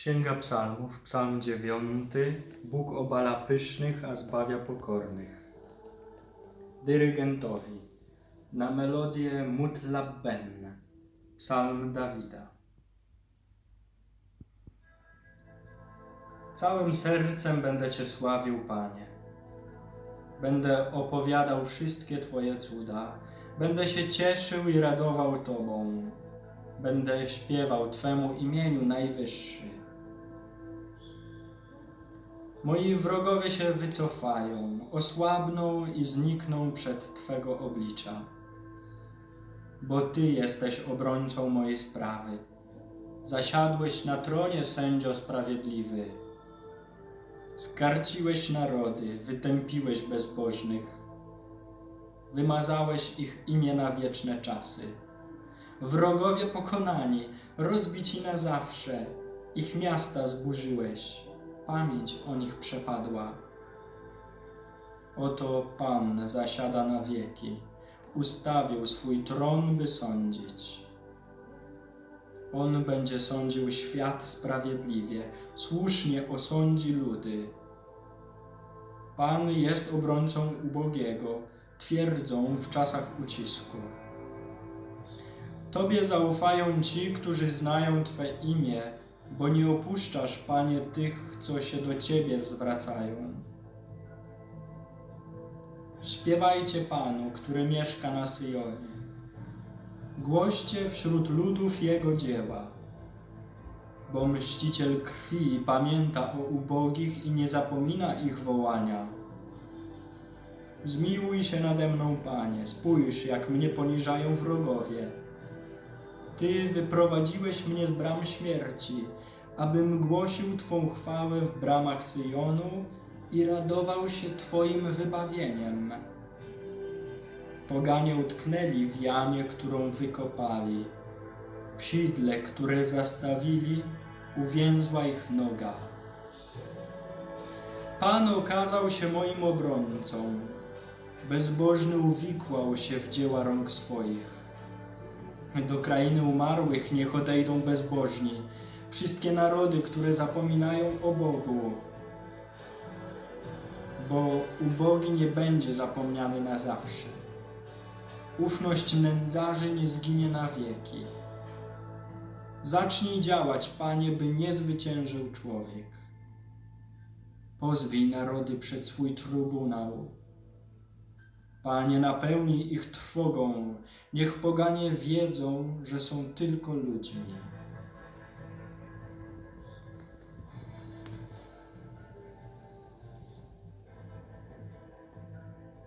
Księga Psalmów, Psalm 9. Bóg obala pysznych, a zbawia pokornych. Dyrygentowi na melodię Mutlabben, Psalm Dawida. Całym sercem będę Cię sławił, Panie. Będę opowiadał wszystkie Twoje cuda. Będę się cieszył i radował Tobą. Będę śpiewał Twemu imieniu najwyższy. Moi wrogowie się wycofają, osłabną i znikną przed Twego oblicza. Bo Ty jesteś obrońcą mojej sprawy. Zasiadłeś na tronie, sędzio sprawiedliwy. Skarciłeś narody, wytępiłeś bezbożnych. Wymazałeś ich imię na wieczne czasy. Wrogowie pokonani, rozbici na zawsze, ich miasta zburzyłeś, pamięć o nich przepadła. Oto Pan zasiada na wieki, ustawił swój tron, by sądzić. On będzie sądził świat sprawiedliwie, słusznie osądzi ludy. Pan jest obrońcą ubogiego, twierdzą w czasach ucisku. Tobie zaufają ci, którzy znają Twe imię, bo nie opuszczasz, Panie, tych, co się do Ciebie zwracają. Śpiewajcie Panu, który mieszka na Syjonie. Głoście wśród ludów Jego dzieła, bo mściciel krwi pamięta o ubogich i nie zapomina ich wołania. Zmiłuj się nade mną, Panie, spójrz, jak mnie poniżają wrogowie. Ty wyprowadziłeś mnie z bram śmierci, abym głosił Twą chwałę w bramach Syjonu i radował się Twoim wybawieniem. Poganie utknęli w jamie, którą wykopali. W sidle, które zastawili, uwięzła ich noga. Pan okazał się moim obrońcą. Bezbożny uwikłał się w dzieła rąk swoich. Do krainy umarłych niech odejdą bezbożni, wszystkie narody, które zapominają o Bogu. Bo ubogi nie będzie zapomniany na zawsze. Ufność nędzarzy nie zginie na wieki. Zacznij działać, Panie, by nie zwyciężył człowiek. Pozwij narody przed swój trybunał. Panie, napełnij ich trwogą, niech poganie wiedzą, że są tylko ludźmi.